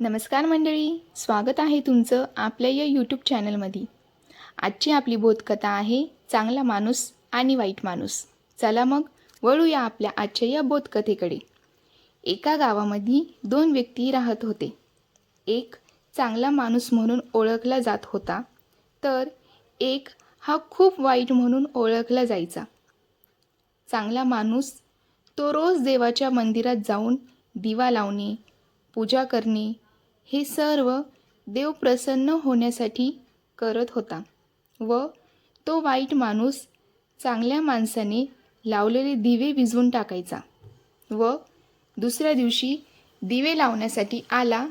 नमस्कार मंडळी स्वागत आहे तुमचं आपल्या या यूट्यूब चॅनलमध्ये आजची आपली बोधकथा आहे चांगला माणूस आणि वाईट माणूस. चला मग वळूया आपल्या आजच्या या बोधकथेकडे. एका गावामध्ये दोन व्यक्ती राहत होते. एक चांगला माणूस म्हणून ओळखला जात होता तर एक हा खूप वाईट म्हणून ओळखला जायचा. चांगला माणूस तो रोज देवाच्या मंदिरात जाऊन दिवा लावणे पूजा करणे हे सर्व देव प्रसन्न होण्यासाठी करत होता व तो वाईट माणूस चांगल्या माणसाने लावलेले दिवे विझवून टाकायचा व दुसऱ्या दिवशी दिवे लावण्यासाठी आला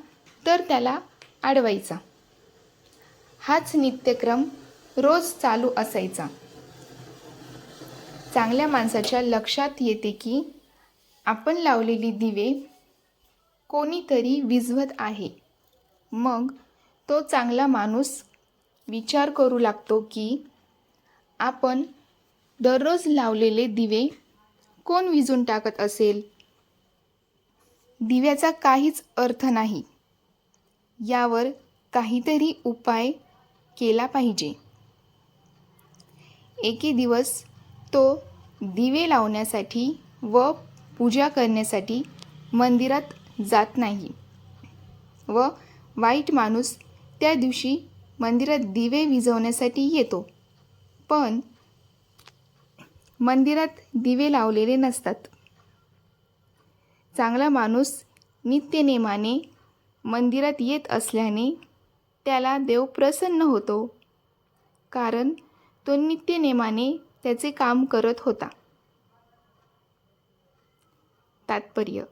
तर त्याला अडवायचा. हाच नित्यक्रम रोज चालू असायचा. चांगल्या माणसाच्या लक्षात येते की आपण लावलेली दिवे कोणीतरी विझवत आहे. मग तो चांगला माणूस विचार करू लागतो की आपण दररोज लावलेले दिवे कोण विजून टाकत असेल? दिव्याचा काहीच अर्थ नाही. यावर काहीतरी उपाय केला पाहिजे. एके दिवस तो दिवे लावण्यासाठी व पूजा करण्यासाठी मंदिरात जात नाही व वाईट माणूस त्या दिवशी मंदिरात दिवे विझवण्यासाठी येतो. पण मंदिरात दिवे लावलेले नसतात. चांगला माणूस नित्यनेमाने मंदिरात येत असल्याने त्याला देव प्रसन्न होतो. कारण तो नित्यनेमाने त्याचे काम करत होता. तात्पर्य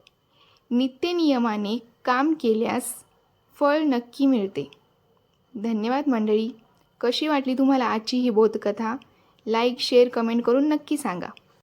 नित्यनियमाने काम केल्यास फळ नक्की मिळते. धन्यवाद मंडळी. कशी वाटली तुम्हाला आजची ही बोधकथा? लाईक शेअर कमेंट करून नक्की सांगा.